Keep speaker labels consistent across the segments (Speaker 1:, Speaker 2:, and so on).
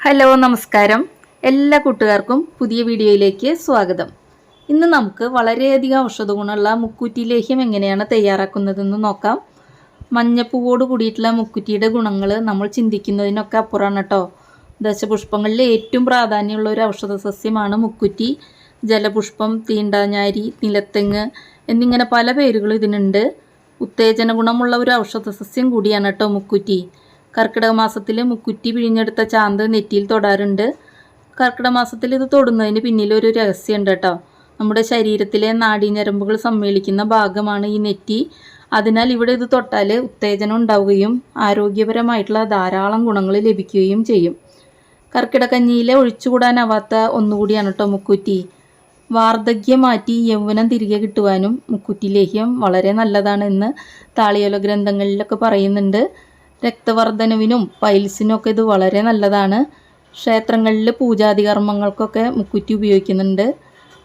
Speaker 1: Hello നമസ്കാരം. എല്ലാ കൂട്ടുകാർക്കും പുതിയ വീഡിയോയിലേക്ക് സ്വാഗതം. ഇന്ന് നമുക്ക് വളരെയധികം ഔഷധ ഗുണമുള്ള മുക്കുറ്റി ലേഹ്യം എങ്ങനെയാണ് തയ്യാറാക്കുന്നതെന്ന് നോക്കാം. മഞ്ഞപ്പൂവോട് കൂടിയിട്ടുള്ള മുക്കുറ്റിയുടെ ഗുണങ്ങൾ നമ്മൾ ചിന്തിക്കുന്നതിനൊക്കെ അപ്പുറമാണ് കേട്ടോ ദശപുഷ്പങ്ങളിൽ ഏറ്റവും പ്രാധാന്യമുള്ള ഒരു ഔഷധ സസ്യമാണ് മുക്കുറ്റി. ജലപുഷ്പം തീണ്ടാഞ്ഞാരി നിലത്തെങ്ങ് എന്നിങ്ങനെ പല പേരുകളും ഇതിനുണ്ട്. ഉത്തേജന ഗുണമുള്ള ഒരു ഔഷധ സസ്യം കൂടിയാണ് കേട്ടോ മുക്കുറ്റി. കർക്കിടക മാസത്തിൽ മുക്കുറ്റി പിഴിഞ്ഞെടുത്ത ചാന്ത് നെറ്റിയിൽ തൊടാറുണ്ട്. കർക്കിടക മാസത്തിൽ ഇത് തൊടുന്നതിന് പിന്നിൽ ഒരു രഹസ്യമുണ്ട് കേട്ടോ. നമ്മുടെ ശരീരത്തിലെ നാഡീഞരമ്പുകൾ സമ്മേളിക്കുന്ന ഭാഗമാണ് ഈ നെറ്റി. അതിനാൽ ഇവിടെ ഇത് തൊട്ടാൽ ഉത്തേജനം ഉണ്ടാവുകയും ആരോഗ്യപരമായിട്ടുള്ള ധാരാളം ഗുണങ്ങൾ ലഭിക്കുകയും ചെയ്യും. കർക്കിടകഞ്ഞിയിലെ ഒഴിച്ചുകൂടാനാവാത്ത ഒന്നുകൂടിയാണ് കേട്ടോ മുക്കുറ്റി. വാർദ്ധക്യം മാറ്റി യൗവനം തിരികെ കിട്ടുവാനും മുക്കുറ്റി ലേഹ്യം വളരെ നല്ലതാണെന്ന് താളിയോല ഗ്രന്ഥങ്ങളിലൊക്കെ പറയുന്നുണ്ട്. രക്തവർദ്ധനവിനും പൈൽസിനൊക്കെ ഇത് വളരെ നല്ലതാണ്. ക്ഷേത്രങ്ങളിൽ പൂജാതി കർമ്മങ്ങൾക്കൊക്കെ മുക്കുറ്റി ഉപയോഗിക്കുന്നുണ്ട്.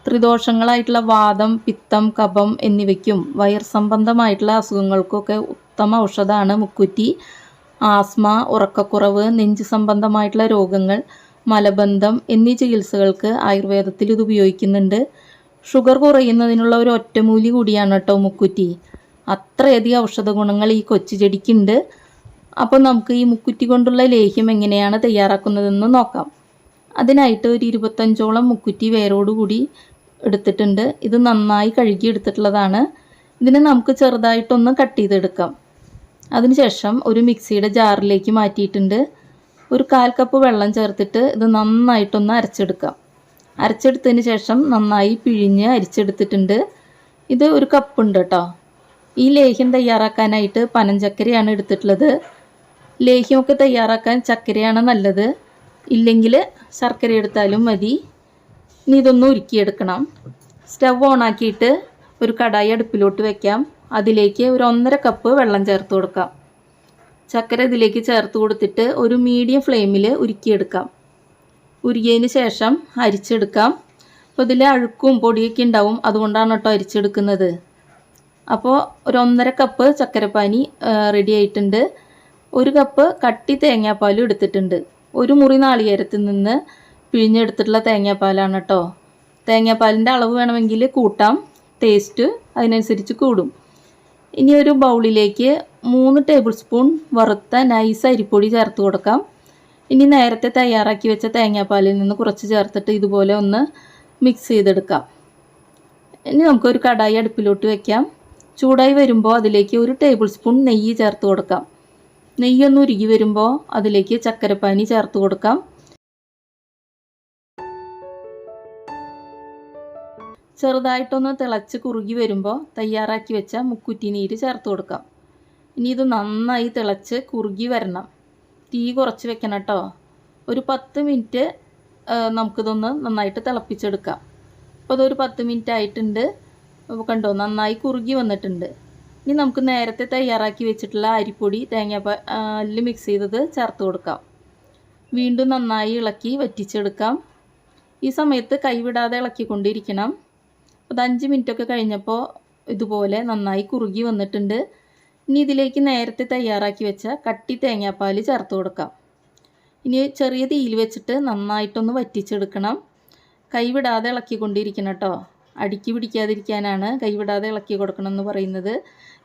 Speaker 1: ത്രിദോഷങ്ങളായിട്ടുള്ള വാദം പിത്തം കഫം എന്നിവയ്ക്കും വയർ സംബന്ധമായിട്ടുള്ള അസുഖങ്ങൾക്കൊക്കെ ഉത്തമ ഔഷധമാണ് മുക്കുറ്റി. ആസ്മ ഉറക്കക്കുറവ് നെഞ്ച് സംബന്ധമായിട്ടുള്ള രോഗങ്ങൾ മലബന്ധം എന്നീ ചികിത്സകൾക്ക് ആയുർവേദത്തിൽ ഇത് ഉപയോഗിക്കുന്നുണ്ട്. ഷുഗർ കുറയുന്നതിനുള്ള ഒരു ഒറ്റമൂലി കൂടിയാണ് കേട്ടോ മുക്കുറ്റി. അത്രയധികം ഔഷധ ഗുണങ്ങൾ ഈ കൊച്ചു ചെടിക്കുണ്ട്. അപ്പോൾ നമുക്ക് ഈ മുക്കുറ്റി കൊണ്ടുള്ള ലേഹ്യം എങ്ങനെയാണ് തയ്യാറാക്കുന്നതെന്ന് നോക്കാം. അതിനായിട്ട് ഒരു ഇരുപത്തഞ്ചോളം മുക്കുറ്റി വേരോടുകൂടി എടുത്തിട്ടുണ്ട്. ഇത് നന്നായി കഴുകി എടുത്തിട്ടുള്ളതാണ്. ഇതിനെ നമുക്ക് ചെറുതായിട്ടൊന്ന് കട്ട് ചെയ്തെടുക്കാം. അതിനുശേഷം ഒരു മിക്സിയുടെ ജാറിലേക്ക് മാറ്റിയിട്ടുണ്ട്. ഒരു കാൽ കപ്പ് വെള്ളം ചേർത്തിട്ട് ഇത് നന്നായിട്ടൊന്ന് അരച്ചെടുക്കാം. അരച്ചെടുത്തതിന് ശേഷം നന്നായി പിഴിഞ്ഞ് അരിച്ചെടുത്തിട്ടുണ്ട്. ഇത് ഒരു കപ്പുണ്ട് കേട്ടോ. ഈ ലേഹ്യം തയ്യാറാക്കാനായിട്ട് പനഞ്ചക്കരയാണ് എടുത്തിട്ടുള്ളത്. ലേഹ്യമൊക്കെ തയ്യാറാക്കാൻ ചക്കരയാണ് നല്ലത്. ഇല്ലെങ്കിൽ ശർക്കര എടുത്താലും മതി. ഇനി ഇതൊന്ന് ഉരുക്കിയെടുക്കണം. സ്റ്റവ് ഓണാക്കിയിട്ട് ഒരു കടായി അടുപ്പിലോട്ട് വെക്കാം. അതിലേക്ക് ഒരു ഒന്നര കപ്പ് വെള്ളം ചേർത്ത് കൊടുക്കാം. ചക്കര ഇതിലേക്ക് ചേർത്ത് കൊടുത്തിട്ട് ഒരു മീഡിയം ഫ്ലെയിമിൽ ഉരുക്കിയെടുക്കാം. ഉരുകിയതിന് ശേഷം അരിച്ചെടുക്കാം. അപ്പോൾ ഇതിൽ അഴുക്കും പൊടിയൊക്കെ ഉണ്ടാവും. അതുകൊണ്ടാണ് കേട്ടോ അരിച്ചെടുക്കുന്നത്. അപ്പോൾ ഒരു ഒന്നര കപ്പ് ചക്കരപ്പാനി റെഡി ആയിട്ടുണ്ട്. ഒരു കപ്പ് കട്ടി തേങ്ങാപ്പാലും എടുത്തിട്ടുണ്ട്. ഒരു മുറി നാളികേരത്തിൽ നിന്ന് പിഴിഞ്ഞെടുത്തിട്ടുള്ള തേങ്ങാപ്പാലാണ് കേട്ടോ തേങ്ങാപ്പാലിന്റെ അളവ് വേണമെങ്കിൽ കൂട്ടാം. ടേസ്റ്റ് അതിനനുസരിച്ച് കൂടും. ഇനി ഒരു ബൗളിലേക്ക് മൂന്ന് ടേബിൾ സ്പൂൺ വറുത്ത നൈസ് അരിപ്പൊടി ചേർത്ത് കൊടുക്കാം. ഇനി നേരത്തെ തയ്യാറാക്കി വെച്ച തേങ്ങാപ്പാലിൽ നിന്ന് കുറച്ച് ചേർത്തിട്ട് ഇതുപോലെ ഒന്ന് മിക്സ് ചെയ്തെടുക്കാം. ഇനി നമുക്കൊരു കടായി അടുപ്പിലോട്ട് വെക്കാം. ചൂടായി വരുമ്പോൾ അതിലേക്ക് ഒരു ടേബിൾ സ്പൂൺ നെയ്യ് ചേർത്ത് കൊടുക്കാം. നെയ്യൊന്ന് ഉരുകി വരുമ്പോൾ അതിലേക്ക് ചക്കരപ്പാനി ചേർത്ത് കൊടുക്കാം. ചെറുതായിട്ടൊന്ന് തിളച്ച് കുറുകി വരുമ്പോൾ തയ്യാറാക്കി വെച്ച മുക്കുറ്റി നീര് ചേർത്ത് കൊടുക്കാം. ഇനി ഇത് നന്നായി തിളച്ച് കുറുകി വരണം. തീ കുറച്ച് വെക്കണം കേട്ടോ ഒരു പത്ത് മിനിറ്റ് നമുക്കിതൊന്ന് നന്നായിട്ട് തിളപ്പിച്ചെടുക്കാം. അപ്പോൾ അതൊരു പത്ത് മിനിറ്റ് ആയിട്ടുണ്ട്. കണ്ടോ നന്നായി കുറുകി വന്നിട്ടുണ്ട്. ഇനി നമുക്ക് നേരത്തെ തയ്യാറാക്കി വെച്ചിട്ടുള്ള അരിപ്പൊടി തേങ്ങാപ്പാലിൽ മിക്സ് ചെയ്തത് ചേർത്ത് കൊടുക്കാം. വീണ്ടും നന്നായി ഇളക്കി വറ്റിച്ചെടുക്കാം. ഈ സമയത്ത് കൈവിടാതെ ഇളക്കിക്കൊണ്ടിരിക്കണം. അത് അഞ്ച് മിനിറ്റൊക്കെ കഴിഞ്ഞപ്പോൾ ഇതുപോലെ നന്നായി കുറുകി വന്നിട്ടുണ്ട്. ഇനി ഇതിലേക്ക് നേരത്തെ തയ്യാറാക്കി വെച്ച കട്ടി തേങ്ങാപ്പാൽ ചേർത്ത് കൊടുക്കാം. ഇനി ചെറിയ തീയിൽ വെച്ചിട്ട് നന്നായിട്ടൊന്ന് വറ്റിച്ചെടുക്കണം. കൈവിടാതെ ഇളക്കിക്കൊണ്ടിരിക്കണം കേട്ടോ അടുക്കി പിടിക്കാതിരിക്കാനാണ് കൈവിടാതെ ഇളക്കി കൊടുക്കണം എന്ന് പറയുന്നത്.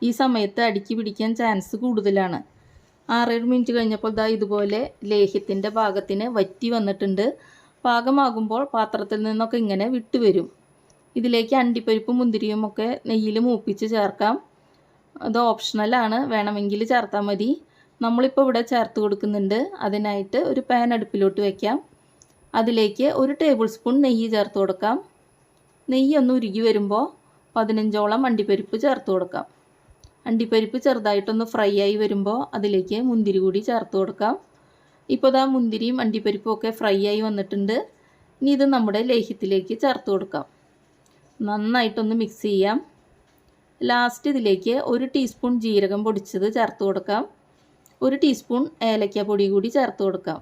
Speaker 1: ഈ സമയത്ത് അടുക്കി പിടിക്കാൻ ചാൻസ് കൂടുതലാണ്. ആറേഴ് മിനിറ്റ് കഴിഞ്ഞപ്പോൾ ദാ ഇതുപോലെ ലേഹ്യത്തിന്റെ ഭാഗത്തിന് വറ്റി വന്നിട്ടുണ്ട്. പാകമാകുമ്പോൾ പാത്രത്തിൽ നിന്നൊക്കെ ഇങ്ങനെ വിട്ടുവരും ഇതിലേക്ക് അണ്ടിപ്പരിപ്പും മുന്തിരിയും ഒക്കെ നെയ്യിൽ മൂപ്പിച്ച് ചേർക്കാം. അത് ഓപ്ഷണലാണ് വേണമെങ്കിൽ ചേർത്താൽ മതി. നമ്മളിപ്പോൾ ഇവിടെ ചേർത്ത് കൊടുക്കുന്നുണ്ട്. അതിനായിട്ട് ഒരു പാൻ അടുപ്പിലോട്ട് വയ്ക്കാം അതിലേക്ക് ഒരു ടേബിൾ സ്പൂൺ നെയ്യ് ചേർത്ത് കൊടുക്കാം. നെയ്യ് ഒന്ന് ഉരുകി വരുമ്പോൾ പതിനഞ്ചോളം അണ്ടിപ്പരിപ്പ് ചേർത്ത് കൊടുക്കാം. അണ്ടിപ്പരിപ്പ് ചെറുതായിട്ടൊന്ന് ഫ്രൈ ആയി വരുമ്പോൾ അതിലേക്ക് മുന്തിരി കൂടി ചേർത്ത് കൊടുക്കാം. ഇപ്പോൾ ഇതാ മുന്തിരിയും അണ്ടിപ്പരിപ്പും ഒക്കെ ഫ്രൈ ആയി വന്നിട്ടുണ്ട്. ഇനി ഇത് നമ്മുടെ ലേഹ്യത്തിലേക്ക് ചേർത്ത് കൊടുക്കാം. നന്നായിട്ടൊന്ന് മിക്സ് ചെയ്യാം. ലാസ്റ്റ് ഇതിലേക്ക് ഒരു ടീസ്പൂൺ ജീരകം പൊടിച്ചത് ചേർത്ത് കൊടുക്കാം. ഒരു ടീസ്പൂൺ ഏലക്ക പൊടി കൂടി ചേർത്ത് കൊടുക്കാം.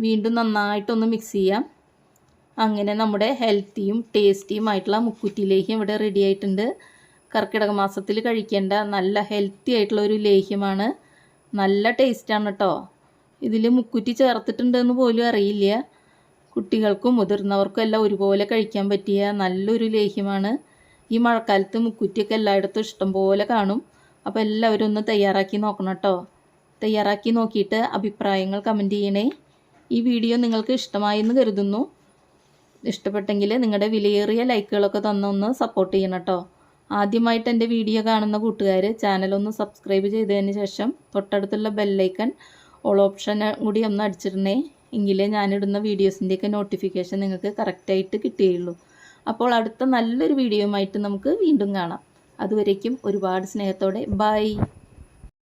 Speaker 1: വീണ്ടും നന്നായിട്ടൊന്ന് മിക്സ് ചെയ്യാം. അങ്ങനെ നമ്മുടെ ഹെൽത്തിയും ടേസ്റ്റിയുമായിട്ടുള്ള മുക്കുറ്റി ലേഹ്യം ഇവിടെ റെഡി ആയിട്ടുണ്ട്. കർക്കിടക മാസത്തിൽ കഴിക്കേണ്ട നല്ല ഹെൽത്തി ആയിട്ടുള്ള ഒരു ലേഹ്യമാണ്. നല്ല ടേസ്റ്റാണ് കേട്ടോ ഇതിൽ മുക്കുറ്റി ചേർത്തിട്ടുണ്ടെന്ന് പോലും അറിയില്ല. കുട്ടികൾക്കും മുതിർന്നവർക്കും എല്ലാം ഒരുപോലെ കഴിക്കാൻ പറ്റിയ നല്ലൊരു ലേഹ്യമാണ്. ഈ മഴക്കാലത്ത് മുക്കുറ്റിയൊക്കെ എല്ലായിടത്തും ഇഷ്ടംപോലെ കാണും. അപ്പോൾ എല്ലാവരും ഒന്ന് തയ്യാറാക്കി നോക്കണം കേട്ടോ തയ്യാറാക്കി നോക്കിയിട്ട് അഭിപ്രായങ്ങൾ കമന്റ് ചെയ്യണേ. ഈ വീഡിയോ നിങ്ങൾക്ക് ഇഷ്ടമായി എന്ന് കരുതുന്നു. ഇഷ്ടപ്പെട്ടെങ്കിൽ നിങ്ങളുടെ വിലയേറിയ ലൈക്കുകളൊക്കെ തന്നൊന്ന് സപ്പോർട്ട് ചെയ്യണം കേട്ടോ ആദ്യമായിട്ട് എന്റെ വീഡിയോ കാണുന്ന കൂട്ടുകാർ ചാനലൊന്ന് സബ്സ്ക്രൈബ് ചെയ്തതിന് ശേഷം തൊട്ടടുത്തുള്ള ബെല്ലൈക്കൺ ഓൾ ഓപ്ഷൻ കൂടി ഒന്ന് അടിച്ചിരുന്നേ എങ്കിലേ ഞാനിടുന്ന വീഡിയോസിന്റെയൊക്കെ നോട്ടിഫിക്കേഷൻ നിങ്ങൾക്ക് കറക്റ്റായിട്ട് കിട്ടുകയുള്ളൂ അപ്പോൾ അടുത്ത നല്ലൊരു വീഡിയോയുമായിട്ട് നമുക്ക് വീണ്ടും കാണാം. അതുവരേക്കും ഒരുപാട് സ്നേഹത്തോടെ. ബൈ